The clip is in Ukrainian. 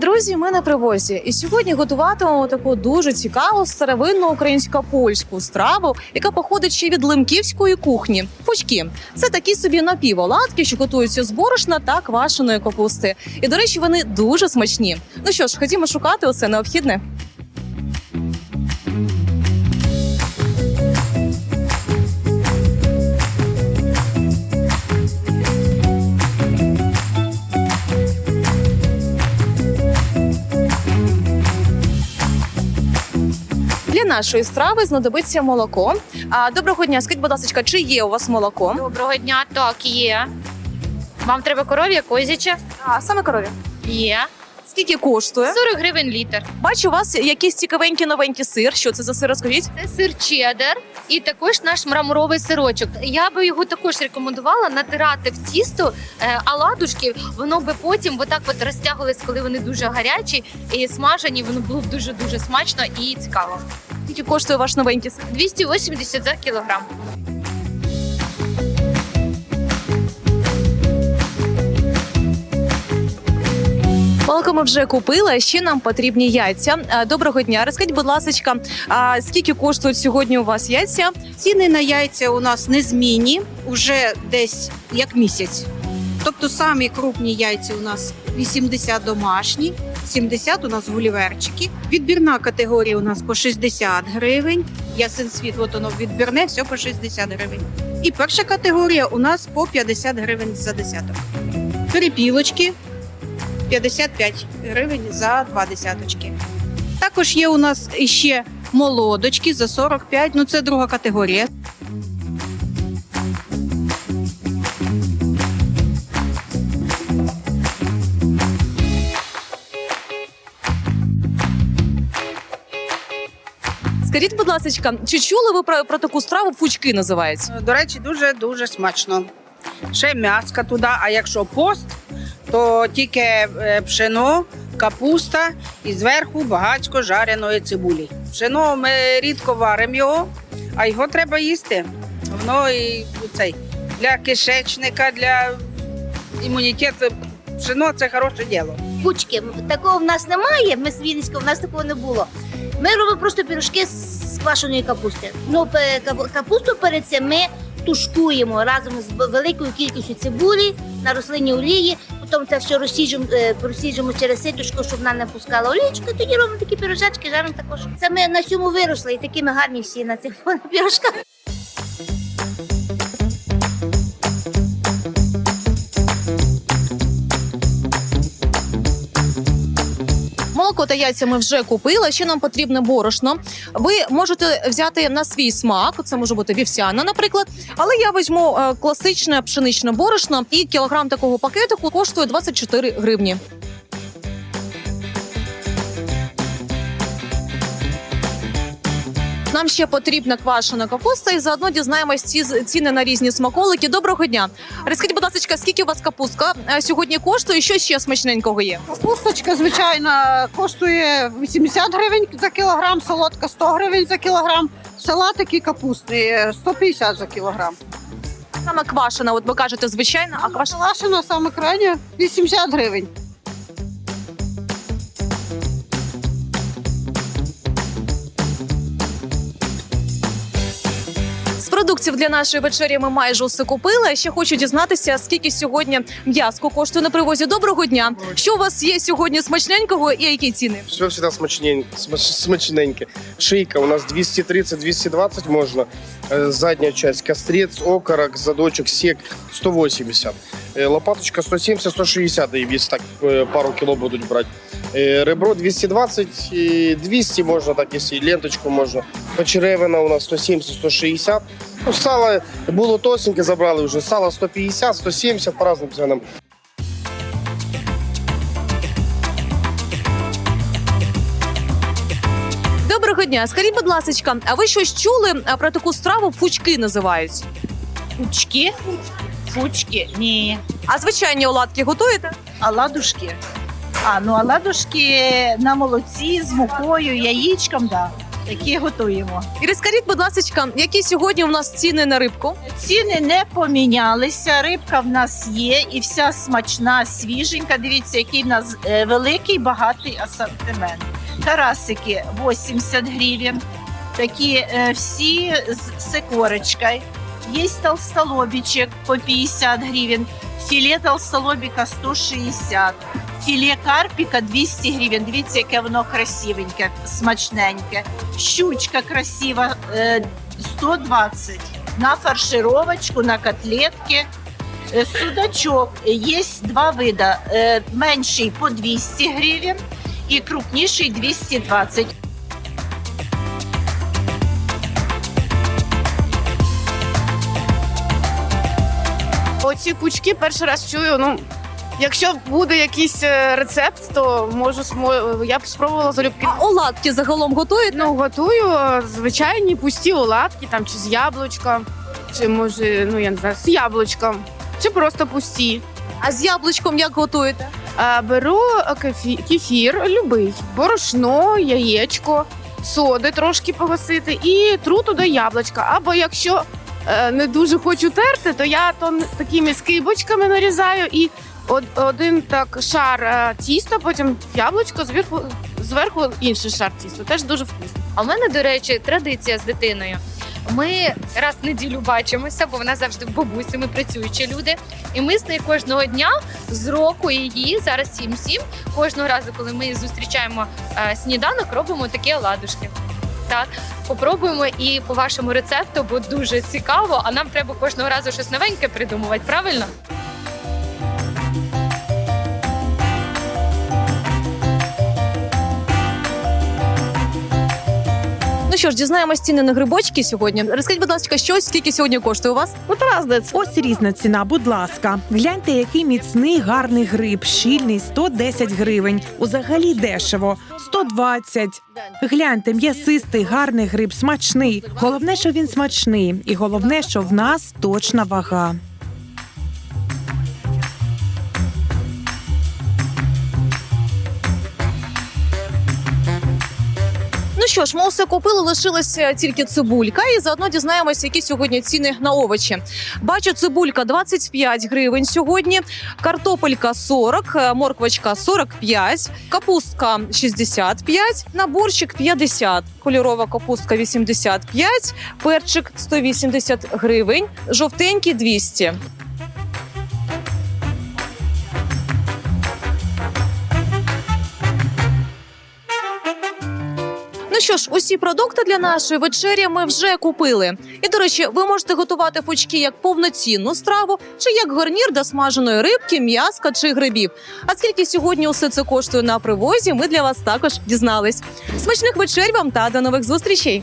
Друзі! Ми на привозі. І сьогодні готуватимемо таку дуже цікаву старовинну українсько-польську страву, яка походить ще від лимківської кухні. Фучки це такі собі напіволадки, що готуються з борошна та квашеної капусти. І до речі, вони дуже смачні. Ну що ж, ходімо шукати усе необхідне. Для нашої страви знадобиться молоко. А доброго дня, скажіть, будь ласка, чи є у вас молоко? Доброго дня, так, є. Вам треба коров'я, козяче? А саме корові. Є. Скільки коштує? 40 гривень літр. Бачу, у вас якийсь цікавенький новенький сир. Що це за сир? Розкажіть. Це сир чеддер і також наш мраморовий сирочок. Я би його також рекомендувала натирати в тісто е, оладушки. Воно би потім отак от розтягувалось, коли вони дуже гарячі і смажені. Воно було б дуже дуже смачно і цікаво. Скільки коштує ваш новенький 280 за кілограм. Молоко ми вже купили. Ще нам потрібні яйця. Доброго дня. Розкажіть, будь ласка, а скільки коштують сьогодні у вас яйця? Ціни на яйця у нас незмінні уже десь як місяць. Тобто самі крупні яйця у нас 80 домашні, 70 у нас гуліверчики. Відбірна категорія у нас по 60 гривень. Ясен світ, от воно відбірне, все по 60 гривень. І перша категорія у нас по 50 гривень за десяток. Перепілочки 55 гривень за два десяточки. Також є у нас ще молодочки за 45, ну це друга категорія. Скажіть, будь ласка, чи чули ви про, про таку страву фучки називається? До речі, дуже дуже смачно. Ще м'яска туди, а якщо пост, то тільки е, пшено, капуста і зверху багатько жареної цибулі. Пшено ми рідко варимо його, а його треба їсти. Воно і цей для кишечника, для імунітету. Пшено це хороше діло. Пучки. Такого в нас немає. Ми з Вінницького, в нас такого не було. Ми робимо просто пірушки з квашеної капусти. Ну, капусту перед цим ми тушкуємо разом з великою кількістю цибулі на рослинній олії. Потім це все розсіжемо, е, через ситочку, щоб вона не пускала олічку. Тоді робимо такі пірожечки, жаримо також. Це ми на цьому виросли і такими гарні всі на цих пірожках. Молоко та яйця ми вже купили. Ще нам потрібне борошно. Ви можете взяти на свій смак. Це може бути вівсяна, наприклад. Але я візьму е, класичне пшеничне борошно, і кілограм такого пакетику коштує 24 гривні. Нам ще потрібна квашена капуста, і заодно дізнаємось ці ціни на різні смаколики. Доброго дня. Розкажіть, будь ласка, скільки у вас капустка е, сьогодні коштує? і Що ще смачненького є? Капусточка, звичайно, коштує 80 гривень за кілограм, солодка 100 гривень за кілограм, салатики капусти 150 за кілограм. Саме квашена, от ви кажете, звичайна, а квашена. Квашена саме крайня 80 гривень. продуктів для нашої вечері ми майже усе купили. А Ще хочу дізнатися, скільки сьогодні м'яско коштує на привозі. Доброго дня! Що у вас є сьогодні смачненького і які ціни? Все всегда смачненько, смач- смачненько. Шийка у нас 230-220 можно. Э, Задняя часть кострец, окорок, задочек, сек 180. Э, Лопаточка 170-160, и если так э, пару кило будут брать. Э, Ребро 220, и 200 можно так, если ленточку можно. Почеревина у нас 170-160. Ну, сало було тосеньке, забрали вже. Сало 150, 170 по разним ценам. Доброго дня! Скажіть, будь ласка, а ви щось чули а, про таку страву фучки називають? Пучки? Пучки? Ні. А звичайні оладки готуєте? Оладушки. А, ну оладушки на молоці з мукою, яєчком, да. Які готуємо. І розкажіть, будь ласка, які сьогодні у нас ціни на рибку? Ціни не помінялися. Рибка в нас є і вся смачна, свіженька. Дивіться, який в нас е, великий, багатий асортимент. Карасики 80 гривень. Такі е, всі з сикорочкою. Є толстолобічек по 50 гривень, філе толстолобіка 160, філе карпіка 200 гривень. Дивіться, яке воно красивеньке, смачненьке. Щучка красива е, 120 на фаршировочку, на котлетки. Е, Судачок є два вида: Е, менший по 200 гривень і крупніший 220. Оці пучки перший раз чую. Ну, якщо буде якийсь е, рецепт, то можу смо- я б спробувала залюбки. А оладки загалом готуєте? Ну, готую е, звичайні пусті оладки, там чи з яблучка, чи може, ну я не знаю, з яблучком, чи просто пусті. А з яблучком як готуєте? Е, Беру е, кефі- кефір, любий, борошно, яєчко, соди трошки погасити і тру туди яблучка. Або якщо е, не дуже хочу терти, то я то н- такими скибочками нарізаю і один так шар е, тіста, потім яблучко, зверху, зверху інший шар тіста. Теж дуже вкусно. А в мене, до речі, традиція з дитиною. Ми раз в неділю бачимося, бо вона завжди в бабусі. Ми працюючі люди. І ми з нею кожного дня з року її зараз 7-7, Кожного разу, коли ми зустрічаємо е, сніданок, робимо такі оладушки. Так, попробуємо і по вашому рецепту, бо дуже цікаво. А нам треба кожного разу щось новеньке придумувати. Правильно? Що ж, дізнаємось ціни на грибочки сьогодні. Розкажіть, будь ласка, що скільки сьогодні коштує у вас? От разне. Ось різна ціна, будь ласка. Гляньте, який міцний гарний гриб, щільний 110 гривень. Узагалі дешево 120. Гляньте, м'ясистий, гарний гриб, смачний. Головне, що він смачний, і головне, що в нас точна вага. Що ж, ми усе купили, лишилася тільки цибулька, і заодно дізнаємося, які сьогодні ціни на овочі. Бачу, цибулька 25 гривень сьогодні, картопелька 40, е, морквочка 45, капустка 65, наборчик 50, кольорова капустка 85, перчик 180 гривень, жовтенький 200. Що ж, усі продукти для нашої вечері ми вже купили. І до речі, ви можете готувати фучки як повноцінну страву, чи як гарнір до смаженої рибки, м'яска чи грибів. А скільки сьогодні усе це коштує на привозі, ми для вас також дізнались. Смачних вечер вам та до нових зустрічей!